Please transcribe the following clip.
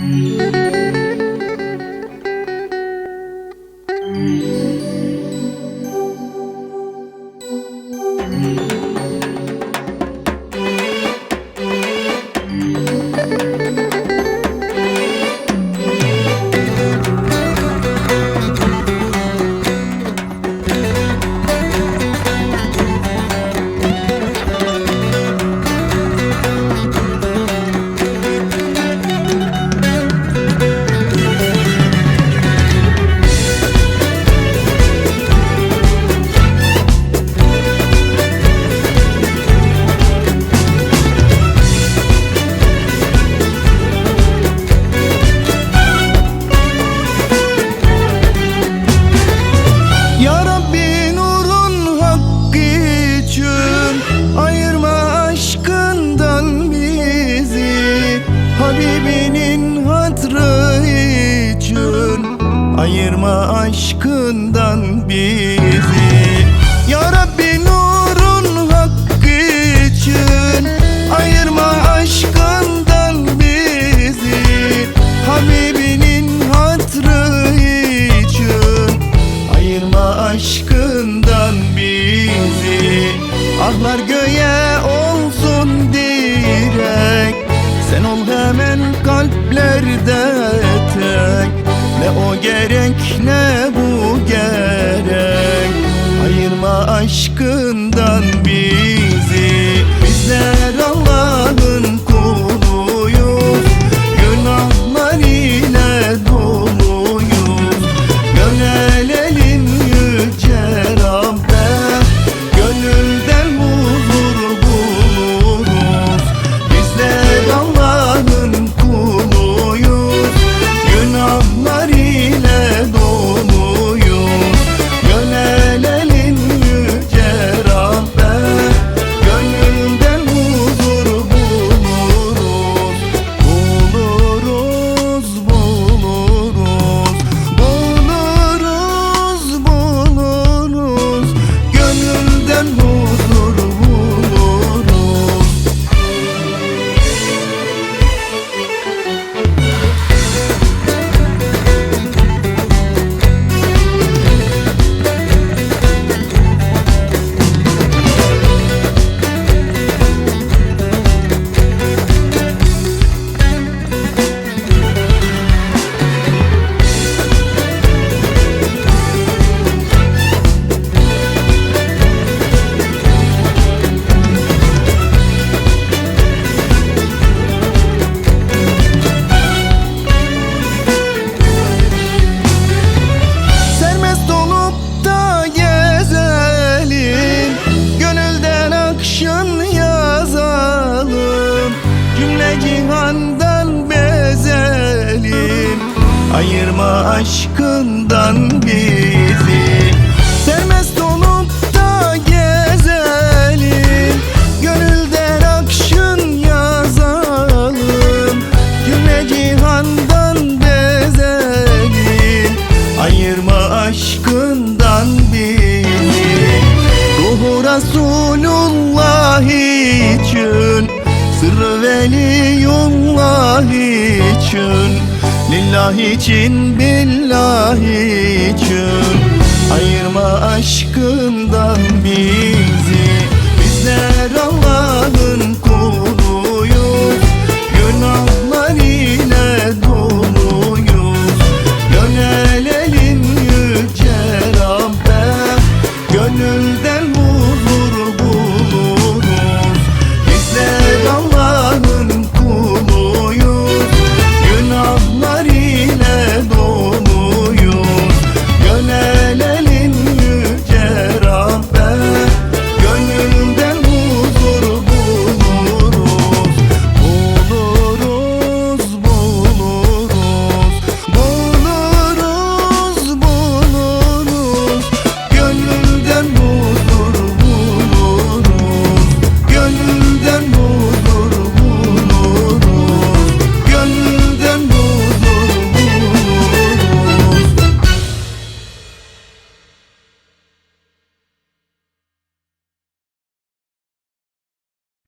Ya Ayırma aşkından bizi. Ya Rabbi nurun hakkı için Ayırma aşkından bizi. Habibinin hatrı için Ayırma aşkından bizi. Ahlar göğe olsun direk. Sen ol hemen kalplerde gerek ne bu gerek? Ayırma aşkından aşkından bizi. Serbest olup da gezelim. Gönülden akşın yazalım. Cümle cihandan bezelim. Ayırma aşkından bizi. Ruhu Resulullah için Sırrı veliyullah için Lillah için billahi için. Ayırma aşkından bizi. Bizler Allah'ın